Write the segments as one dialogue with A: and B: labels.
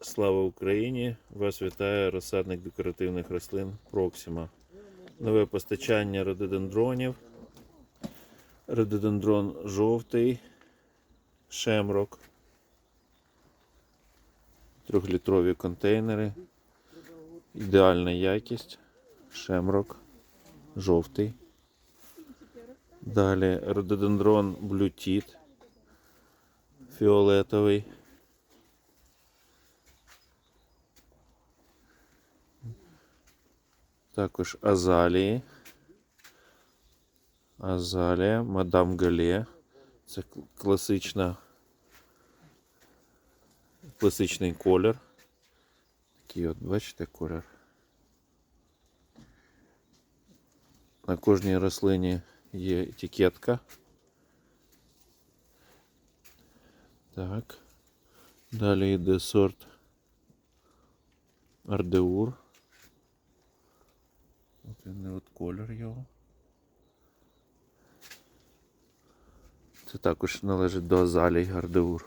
A: Слава Україні! Вас вітає розсадник декоративних рослин Проксима. Нове постачання рододендронів. Рододендрон жовтий, шемрок. Трьохлітрові контейнери. Ідеальна якість. Шемрок. Жовтий. Далі рододендрон блютіт. Фіолетовий. Також азалії. Азалія, мадам Гале. Це к- класична. Класичний колір. Такий от, бачите, колір. На кожній рослині є етикетка. Так. Далі йде сорт Ардеур. От він не от колір його. Це також належить до азалій Ардеур.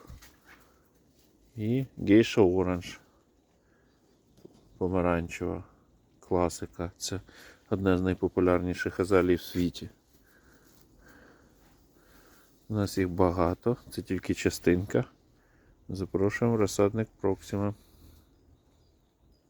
A: І гейша оранж. Помаранчева класика. Це одна з найпопулярніших азалій в світі. У нас їх багато, це тільки частинка. Запрошуємо в розсадник Проксима.